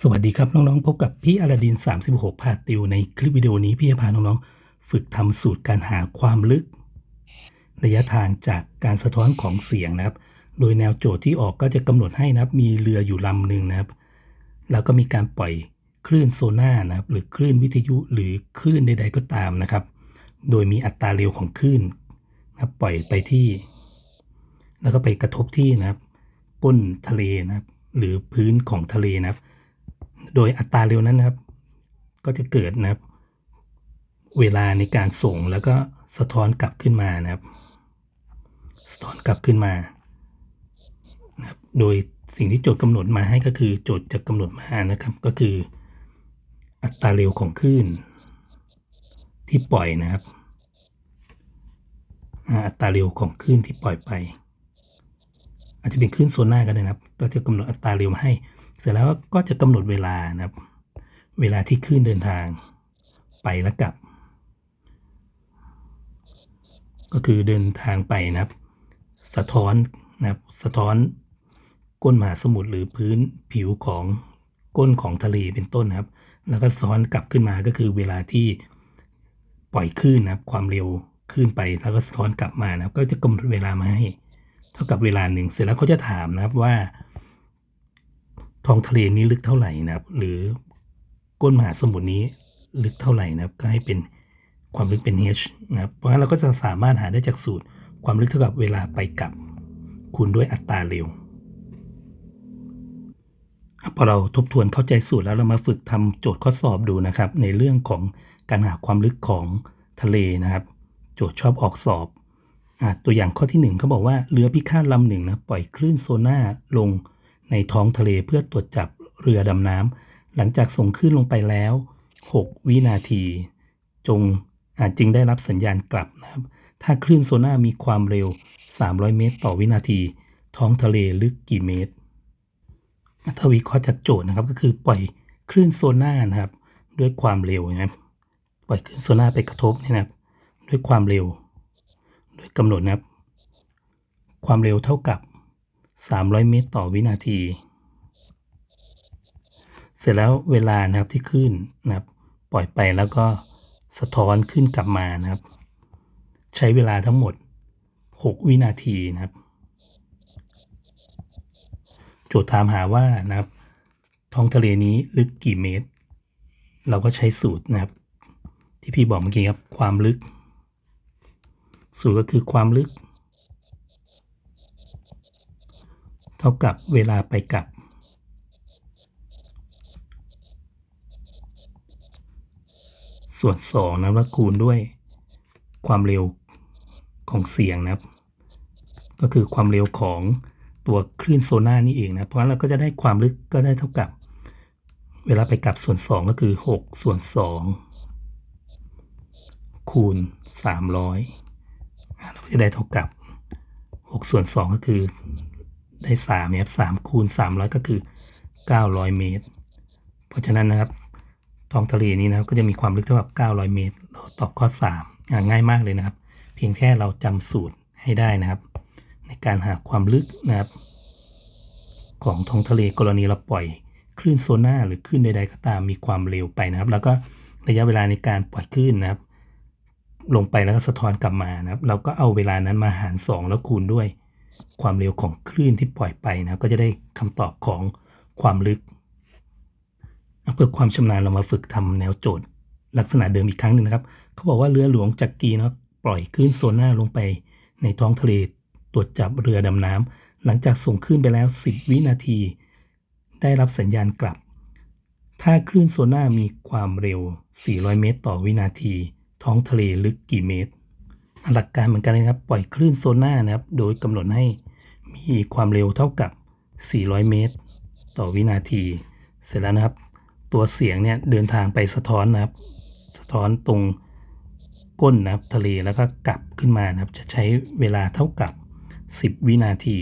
สวัสดีครับน้องๆ พบกับพี่อลาดิน 36 พาติว ในคลิปวิดีโอนี้พี่จะพาน้องๆ ฝึกทำสูตรการหาความลึก ระยะทางจากการสะท้อนของเสียงนะครับ โดยแนวโจทย์ที่ออกก็จะกำหนดให้นะครับ มีเรืออยู่ลำหนึ่งนะครับ แล้วก็มีการปล่อยคลื่นโซน่านะครับ หรือคลื่นวิทยุหรือคลื่นใด ๆ ก็ตามนะครับ โดยมีอัตราเร็วของคลื่นนะปล่อยไปที่ แล้วก็ไปกระทบที่นะครับก้นทะเลนะครับ หรือพื้นของทะเลนะครับ โดยอัตราเร็วนั้นนะครับ ก็จะเกิดนะครับ เวลาในการส่งแล้วก็สะท้อนกลับขึ้นมานะครับ สะท้อนกลับขึ้นมานะครับโดยสิ่งที่โจทย์กำหนดมาให้ก็คือโจทย์จะกำหนดมานะครับ ก็คือ อัตราเร็วของคลื่น ที่ปล่อยนะครับ อัตราเร็วของคลื่นที่ปล่อยไป อาจจะเป็นคลื่นโซน่าก็ได้นะครับ ก็จะกำหนดอัตราเร็วมาให้ เสร็จแล้วก็จะกำหนดเวลานะครับ เวลาที่คลื่นเดินทางไปและกลับ ก็คือเดินทางไปนะครับ สะท้อนนะครับสะท้อนก้นมหาสมุทรหรือพื้นผิวของก้นของทะเลเป็นต้นนะครับ แล้วก็สะท้อนกลับขึ้นมาก็คือเวลาที่ปล่อยคลื่นนะครับ ความเร็วคลื่นไปแล้วก็สะท้อนกลับมานะครับ ก็จะกำหนดเวลามาให้ เท่ากับเวลาหนึ่งเสร็จแล้วเขาจะถามนะครับว่า ท้องทะเลนี้ลึกเท่าไหร่นะครับ หรือก้นมหาสมุทรนี้ลึกเท่าไหร่นะครับ ก็ให้เป็นความลึกเป็น h นะครับ เพราะงั้นเราก็จะสามารถหาได้จากสูตร ความลึกเท่ากับเวลาไปกลับ คูณด้วยอัตราเร็วพอเราทบทวนเข้าใจสูตรแล้วเรามาฝึกทำโจทย์ข้อสอบดูนะครับ ในเรื่องของการหาความลึกของทะเลนะครับ โจทย์ชอบออกสอบอตัวอย่างข้อที่หนึ่งเขาบอกว่าเรือพิฆาตลำหนึ่งนะปล่อยคลื่นโซน่าลง ในท้องทะเลเพื่อตรวจจับเรือดำน้ำหลังจากส่งคลื่นลงไปแล้ว 6 วินาที จงอาจจึงได้รับสัญญาณกลับนะครับ ถ้าคลื่นโซน่ามีความเร็ว 300 เมตร ต่อวินาที ท้องทะเลลึกกี่เมตรถ้าวิเคราะห์จากโจทย์นะครับก็คือปล่อยคลื่นโซน่านะครับ ด้วยความเร็วนะครับปล่อยคลื่นโซน่าไปกระทบเนยนะครับ ด้วยความเร็ว โดยกำหนดนะครับ ความเร็วเท่ากับ 300 เมตรต่อวินาที เสร็จแล้วเวลานะครับที่ขึ้นนะครับ ปล่อยไปแล้วก็สะท้อนขึ้นกลับมานะครับ ใช้เวลาทั้งหมด 6 วินาทีนะครับ โจทย์ถามหาว่านะครับ ท้องทะเลนี้ลึกกี่เมตร เราก็ใช้สูตรนะครับ ที่พี่บอกเมื่อกี้ครับความลึก สูตรก็คือความลึก เท่ากับเวลาไปกลับ ส่วนสองนะว่าคูณด้วยความเร็วของเสียงนะครับ ก็คือความเร็วของตัวคลื่นโซน่านี่เองนะ เพราะฉะนั้นเราก็จะได้ความลึกก็ได้เท่ากับ เวลาไปกลับส่วน 2 ก็คือ 6 ส่วน 2 คูณ 300อะเราก็จะได้เท่ากับ 6 ส่วน 2 ก็คือ ได้3นี่ยครับ3คูณ 300 ก็คือ 900 เมตร เพราะฉะนั้นนะครับท้องทะเลนี้นะครับก็จะมีความลึกเท่ากับ 900 เมตร เราตอบข้อ3ง่ายมากเลยนะครับ เพียงแค่เราจำสูตรให้ได้นะครับ ในการหาความลึกนะครับ ของท้องทะเลกรณีเราปล่อยคลื่นโซน่าหรือคลื่นใดๆก็ตามมีความเร็วไปนะครับ แล้วก็ระยะเวลาในการปล่อยคลื่นนะครับ ลงไปแล้วก็สะท้อนกลับมานะครับ เราก็เอาเวลานั้นมาหาร 2 แล้วคูณด้วย ความเร็วของคลื่นที่ปล่อยไปนะก็จะได้คำตอบของความลึกเพื่อความชำนาญเรามาฝึกทำแนวโจทย์ ลักษณะเดิมอีกครั้งหนึ่งนะครับ เขาบอกว่าเรือหลวงจักรีเนาะปล่อยคลื่นโซน่าลงไปในท้องทะเลตรวจจับเรือดำน้ำหลังจากส่งคลื่นไปแล้ว 10 วินาที ได้รับสัญญาณกลับ ถ้าคลื่นโซน่ามีความเร็ว 400 เมตร ต่อวินาที ท้องทะเลลึกกี่เมตร หลักการเหมือนกันเลยครับ ปล่อยคลื่นโซน่านะครับ โดยกำหนดให้มีความเร็วเท่ากับ 400 เมตร ต่อวินาที เสร็จแล้วนะครับ ตัวเสียงเนี่ยเดินทางไปสะท้อนนะครับ สะท้อนตรงก้นนะครับทะเลแล้วก็กลับขึ้นมานะครับ จะใช้เวลาเท่ากับ 10 วินาที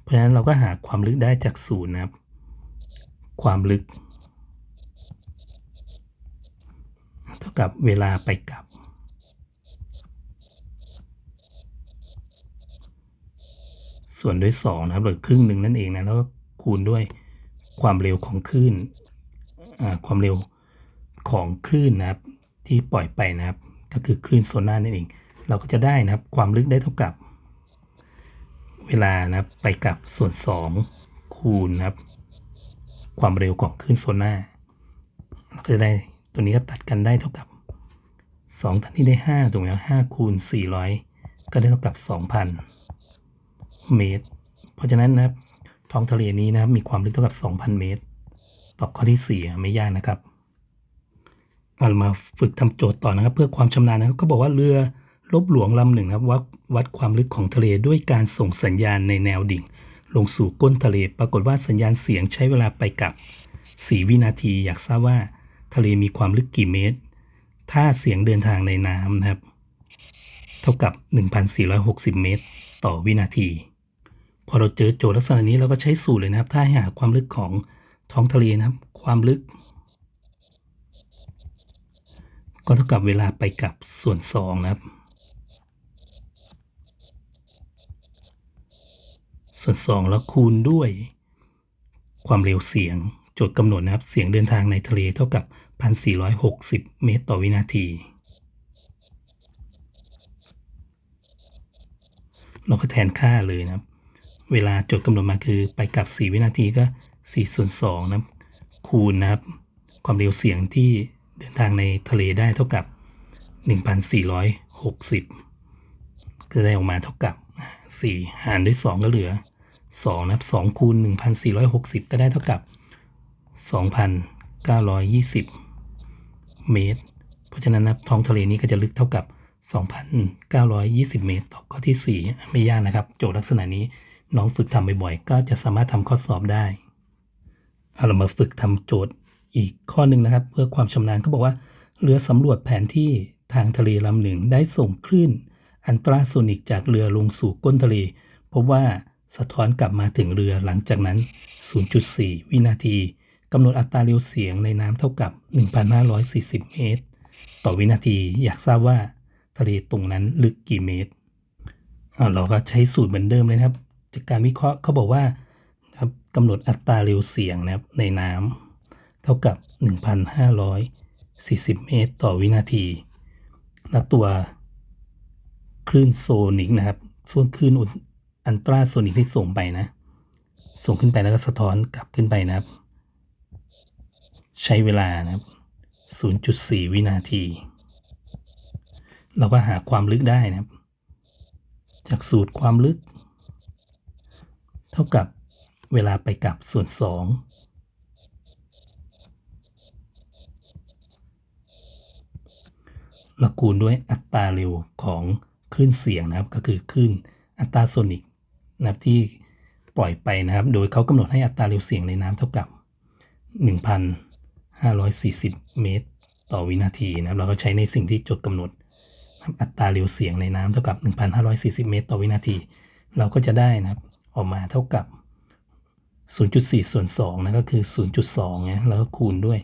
เพราะฉะนั้นเราก็หาความลึกได้จากศูนย์นะครับ ความลึก เท่า กับเวลาไปกลับ ส่วนด้วย 2 นะครับหรือครึ่งหนึ่งนั่นเองนะแล้วคูณด้วยความเร็วของคลื่นความเร็วของคลื่นนะครับ ที่ปล่อยไปนะครับ ก็คือคลื่นโซน่านั่นเอง เราก็จะได้นะครับความลึกได้เท่ากับ เวลานะครับไปกับส่วน 2 คูณนะครับ ความเร็วของคลื่นโซน่าเราก็จะได้ ตัวนี้ก็ตัดกันได้เท่ากับ 2 ตันที่ได้ 5 ถูกไหมครับ5คูณ 400 ก็ได้เท่ากับ 2,000 เมตร เพราะฉะนั้นนะครับท้องทะเลนี้นะครับมีความลึกเท่ากับ 2,000 เมตร ตอบข้อที่ 4 ไม่ยากนะครับเอามาฝึกทำโจทย์ต่อนะครับ เพื่อความชำนาญนะครับเขาบอกว่าเรือลบหลวงลำหนึ่งนะครับวัดวัดความลึกของทะเลด้วยการส่งสัญญาณในแนวดิ่ง ลงสู่ก้นทะเล ปรากฏว่าสัญญาณเสียงใช้เวลาไปกับ 4 วินาที อยากทราบว่า ทะเลมีความลึกกี่เมตร ถ้าเสียงเดินทางในน้ำนะครับ เท่ากับ 1,460 เมตร ต่อวินาที พอเราเจอโจทย์ลักษณะนี้เราก็ใช้สูตรเลยนะครับ ถ้าให้หาความลึกของท้องทะเลนะครับ ความลึก ก็เท่ากับเวลาไปกับส่วน2นะครับ ส่วน 2 แล้วคูณด้วยความเร็วเสียง โจทย์กำหนดนะครับ เสียงเดินทางในทะเลเท่ากับ 1,460 เมตรต่อวินาที เราก็แทนค่าเลยนะครับ เวลาโจทย์กำหนดมาคือไปกลับ 4 วินาทีก็4ส่วน2นะครับ คูณนะครับ ความเร็วเสียงที่เดินทางในทะเลได้เท่ากับ 1,460 ก็ได้ออกมาเท่ากับ 4 หารด้วย 2 ก็เหลือ2นะครับ2คูณ1,460 ก็ได้เท่ากับ 2,920 เมตร เพราะฉะนั้นนะท้องทะเลนี้ก็จะลึกเท่ากับ 2,920 เมตร ตอบข้อที่ 4 ไม่ยากนะครับ โจทย์ลักษณะนี้น้องฝึกทำบ่อยๆ ก็จะสามารถทำข้อสอบได้เอาเรามาฝึกทำโจทย์อีกข้อหนึ่งนะครับ เพื่อความชำนาญเขาบอกว่า เรือสำรวจแผนที่ทางทะเลลำหนึ่งได้ส่งคลื่น อันตราโซนิกจากเรือลงสู่ก้นทะเล พบว่าสะท้อนกลับมาถึงเรือหลังจากนั้น 0.4 วินาที กำหนดอัตราเร็วเสียงในน้ำเท่ากับ 1,540 เมตร ต่อวินาทีอยากทราบว่าทะเลตรงนั้นลึกกี่เมตร เราก็ใช้สูตรเหมือนเดิมเลยนะครับ จากการวิเคราะห์เขาบอกว่าครับกำหนดอัตราเร็วเสียงนะครับในน้ำเท่ากับ 1,540 เมตร ต่อวินาที และตัวคลื่นโซนิกนะครับส่วนคลื่นอันตราโซนิกที่ส่งไปนะ ส่งขึ้นไปแล้วก็สะท้อนกลับขึ้นไปนะครับ ใช้เวลานะครับ 0.4 วินาที เราก็หาความลึกได้นะครับ จากสูตรความลึก เท่ากับเวลาไปกับส่วน2แล้วคูณด้วยอัตราเร็วของคลื่นเสียงนะครับก็คือคลื่นอัตราโซนิกนะครับที่ปล่อยไปนะครับ โดยเขากำหนดให้อัตราเร็วเสียงในน้ำเท่ากับ 540 เมตร ต่อวินาทีนะครับ เราก็ใช้ในสิ่งที่โจทย์กำหนด อัตราเร็วเสียงในน้ำเท่ากับ 1,540 เมตร ต่อวินาที เราก็จะได้นะครับ ออกมาเท่ากับ 0.4 ส่วน2นะก็คือ 0.2นะแล้วก็คูณด้วย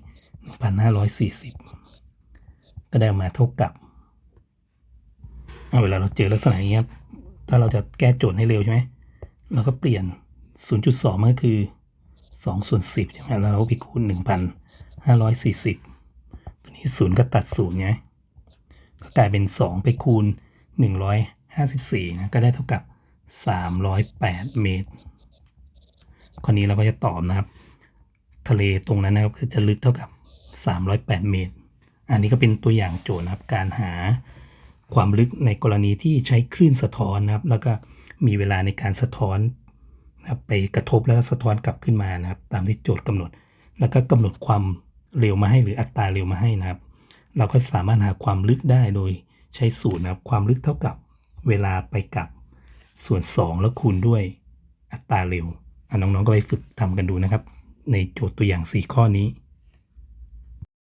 1,540 ก็ได้ออกมาเท่ากับเอาเวลาเราเจอลักษณะอย่างเงี้ยถ้าเราจะแก้โจทย์ให้เร็วใช่ไหมเราก็เปลี่ยน 0.2 มันก็คือ 2ส่วน10ใช่ไหมแล้วเราไปคูณ1,540ตัวนี้0ก็ตัด0ไงก็กลายเป็น2ไปคูณ154นะก็ได้เท่ากับ308เมตรข้อนี้เราก็จะตอบนะครับ ทะเลตรงนั้นนะครับคือจะลึกเท่ากับ308เมตร อันนี้ก็เป็นตัวอย่างโจทย์นะครับ การหาความลึกในกรณีที่ใช้คลื่นสะท้อนนะครับ แล้วก็มีเวลาในการสะท้อน นะครับไปกระทบแล้วก็สะท้อนกลับขึ้นมานะครับ ตามที่โจทย์กำหนด แล้วก็กำหนดความเร็วมาให้หรืออัตราเร็วมาให้นะครับ เราก็สามารถหาความลึกได้โดยใช้สูตรนะครับ ความลึกเท่ากับเวลาไปกับส่วน 2 แล้วคูณด้วยอัตราเร็วน้องๆก็ไปฝึกทำกันดูนะครับ ในโจทย์ตัวอย่าง 4 ข้อนี้